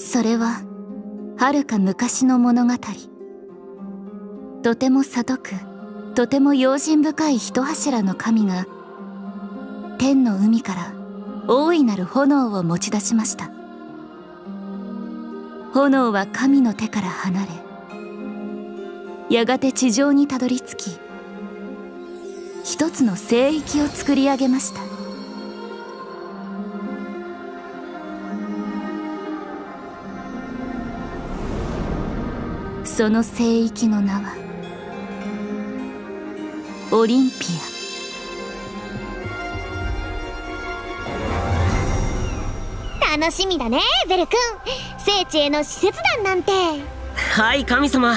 それは遥か昔の物語。とても聡くとても用心深い一柱の神が天の海から大いなる炎を持ち出しました。炎は神の手から離れやがて地上にたどり着き一つの聖域を作り上げました。その聖域の名はオリンピ楽しみだねベル君。聖地への使節団なんて。はい神様。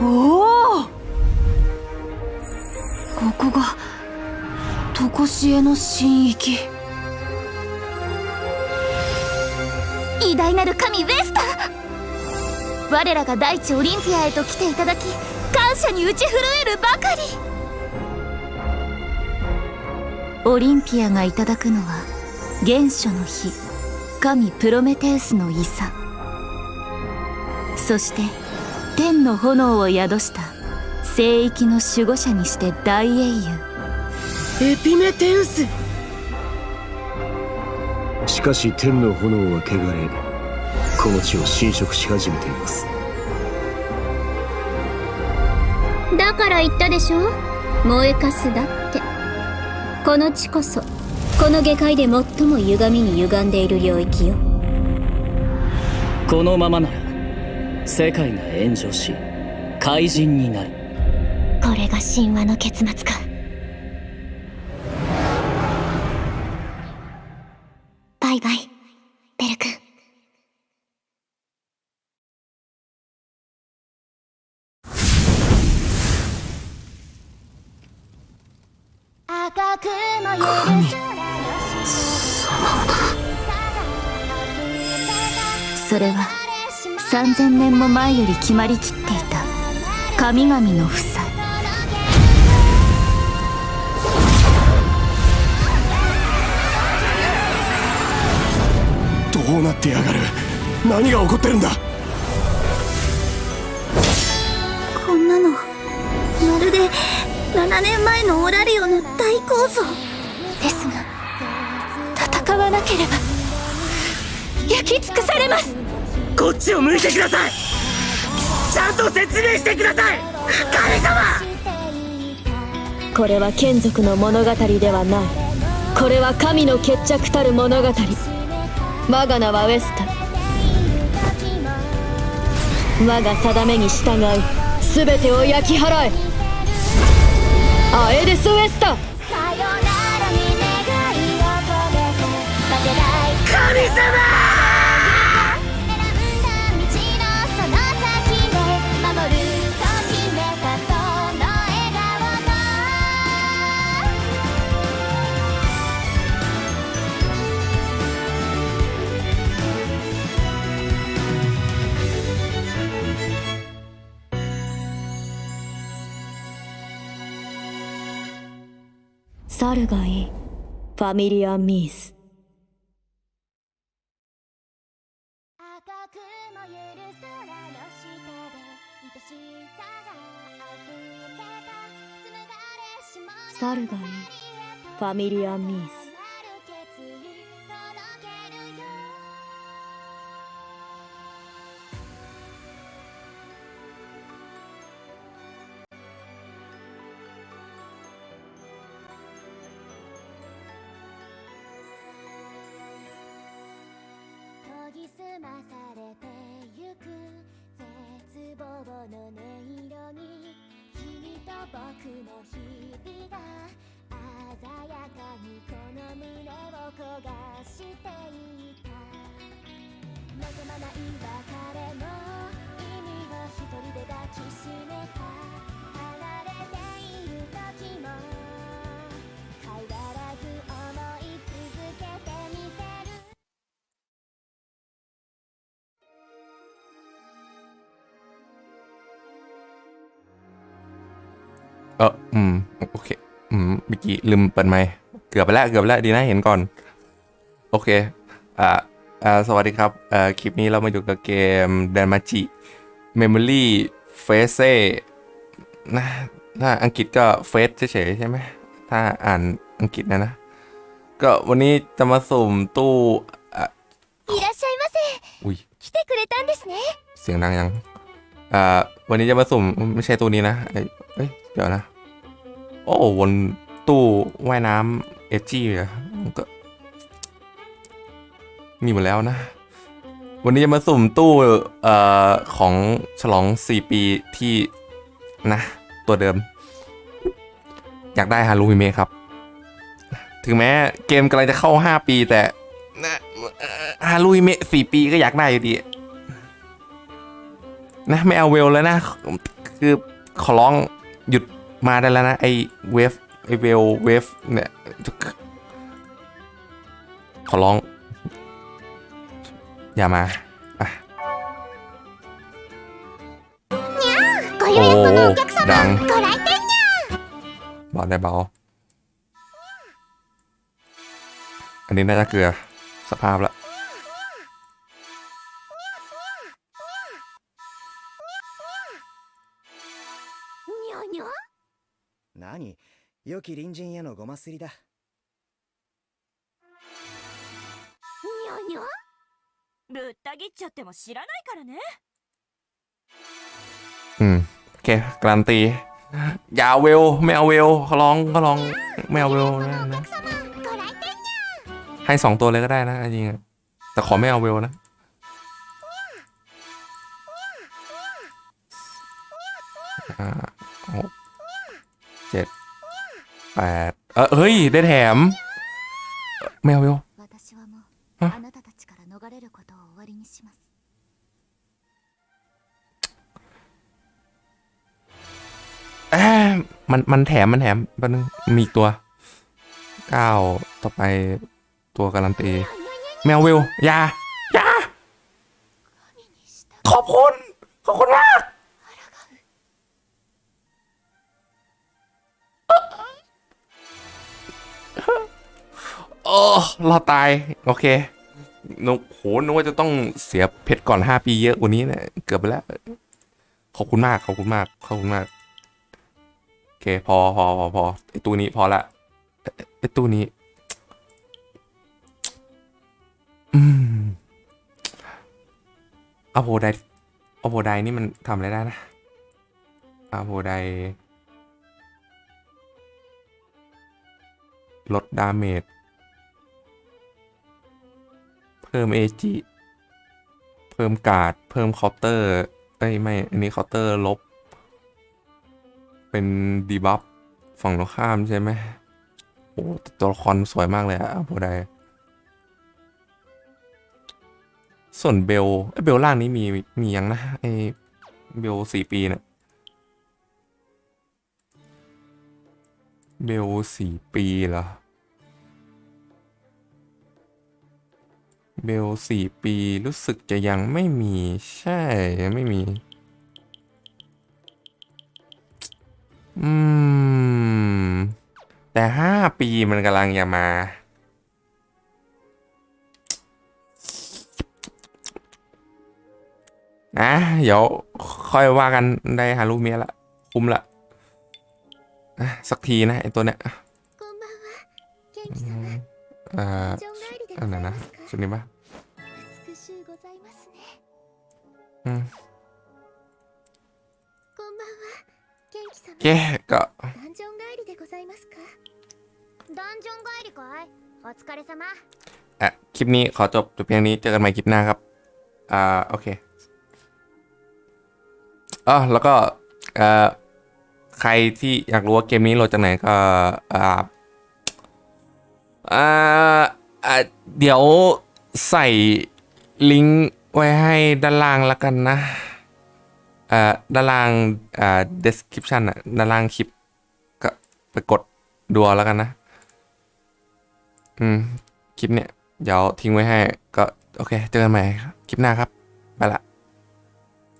おお！ここが常しえの神域偉大なる神ウェスタ我らが大地オリンピアへと来ていただき感謝に打ち震えるばかり。オリンピアがいただくのは原初の日神プロメテウスの遺産。そして天の炎を宿した聖域の守護者にして大英雄。エピメテウス。かし天の炎は汚れこの地を侵食し始めています。だから言ったでしょ？燃えかすだって。この地こそこの下界で最も歪みに歪んでいる領域よ。このままなら世界が炎上し怪人になる。これが神話の結末かイバイベル君。赤くもそれは3000年も前より決まりきっていた神々の負うなってやがる。何が起こってるんだ？こんなのまるで7年前のオラリオの大構造。ですが戦わなければ焼き尽くされます。こっちを向いてください！ちゃんと説明してください！神様！これは眷属の物語ではない。これは神の決着たる物語我が名はウェスタ我が定めに従い全てを焼き払え。アエデス・ウェスタ神様！猿がいい。ファミリア・ミース。猿がいい。ファミリア・ミース。澄まされてゆく絶望の音色に君と僕の日々が鮮やかにこの胸を焦がしていた。望まない別れの意味を一人で抱きしめた。 เอออืม โอเค อืมเมื่อกี้ลืมเปิดไมค์เกือบไปแล้ว เกือบไปแล้ว ดีนะเห็นก่อน โอเค อ่าอ่าสวัสดีครับเอ่อคลิปนี้เรามาอยู่กับเกม d a n m a c h i Memory Face นะถ้าอังกฤษก็ Face เฉยๆใช่ไหม ถ้าอ่านอังกฤษนะนะ ก็วันนี้จะมาสุ่มตู้อ่ะ いらっしゃいませ อุ้ย 来てくれたんですね เสียงดังยัง อ่า วันนี้จะมาสุ่มไม่ใช่ตู้นี้นะเอ้ย เดี๋ยวนะ โอ้วนตู้ว่ายน้ำเอจี้อะมันก็มีหมดแล้วนะ วันนี้จะมาสุ่มตู้เอ่อของฉลอง 4 ปีที่นะ ตัวเดิม อยากได้ฮารุฮิเมะครับ ถึงแม้เกมกำลังจะเข้า 5 ปีแต่นะฮารุฮิเมะ4ปีก็อยากได้อยู่ดี นะ ไม่เอาเวลแล้วนะ คือขอร้อง หยุดมาได้แล้วนะ ไอเวฟไอเวลเวฟเนี่ย ขอร้อง อย่ามาอโอ้ดังบอลได้บอลอันนี้น่าจะเกลือสภาพละ にょにょ何良き隣人へのごますりだにょにょぶった切っちゃっても知らないからね อืม โอเคการันตี อย่าเอาเวล ไม่เอาเวลขอร้องขอร้อง ไม่เอาเวลนะนะ ご来店 ให้สองตัวเลยก็ได้นะจริงๆอะแต่ขอไม่เอาเวลนะ อ่า หกเจ็ดแปดเออเฮ้ย ได้แถมแมวเวลมันมันแถมมันแถมแป๊บนึงมีอีกตัวเก้าต่อไปตัวการันตี แมววิวยายาขอบคุณ ขอบคุณมาก รอดตาย โอเคนึกโหนึกว่าจะต้องเสียเพชรก่อนห้าปีเยอะกว่านี้เนี่ยเกือบไปแล้ว ขอบคุณมาก ขอบคุณมาก ขอบคุณมาก โอเค พอพอพอพอไอตู้นี้พอละไอตู้นี้ อืมอโพไดอโพไดนี่มันทำอะไรได้นะอโพไดลดดาเมจ พิ่มเอจิเพิ่มการ์ดเพิ่มเคาน์เตอร์เอ้ยไม่ อันนี้เคาน์เตอร์ลบ เป็นดีบัฟฝั่งตรงข้ามใช่ไหมโอ้ตัวละครสวยมากเลยอะโบไดส่วนเบลเบลล่างนี้มีมียังนะไอเบลสี่ปีเนี่ยเบลสี่ปีเหรอ เบลสี่ปีรู้สึกจะยังไม่มีใช่ไม่มี อืม แต่ห้าปีมันกำลังจะมานะเดี๋ยวค่อยว่ากันได้ฮารุเมียละ คุ้มละะสักทีนะไอตัวเนี้ยอ่าอันไหนนะชุดนี้ปะ อืม こんばんは元気様 โอเคก็ ダンジョン帰りでございますかダンジョン帰りかいお疲れ様 อ่ะ คลิปนี้ขอจบจบเพียงนี้ เจอกันใหม่คลิปหน้าครับ อ่า โอเคอ๋อแล้วก็เอ่อใครที่อยากรู้ว่าเกมนี้โหลดจากไหนก็ อ่า อ่าอ่าเดี๋ยวใส่ลิงก์ ไว้ให้ด้านล่างแล้วกันนะเอ่อด้านล่างเอ่อ description อะด้านล่างคลิป ก็ไปกดดูแล้วกันนะ อืม คลิปเนี่ย เดี๋ยวทิ้งไว้ให้ ก็ โอเค เจอกันใหม่คลิปหน้าครับ ไปละ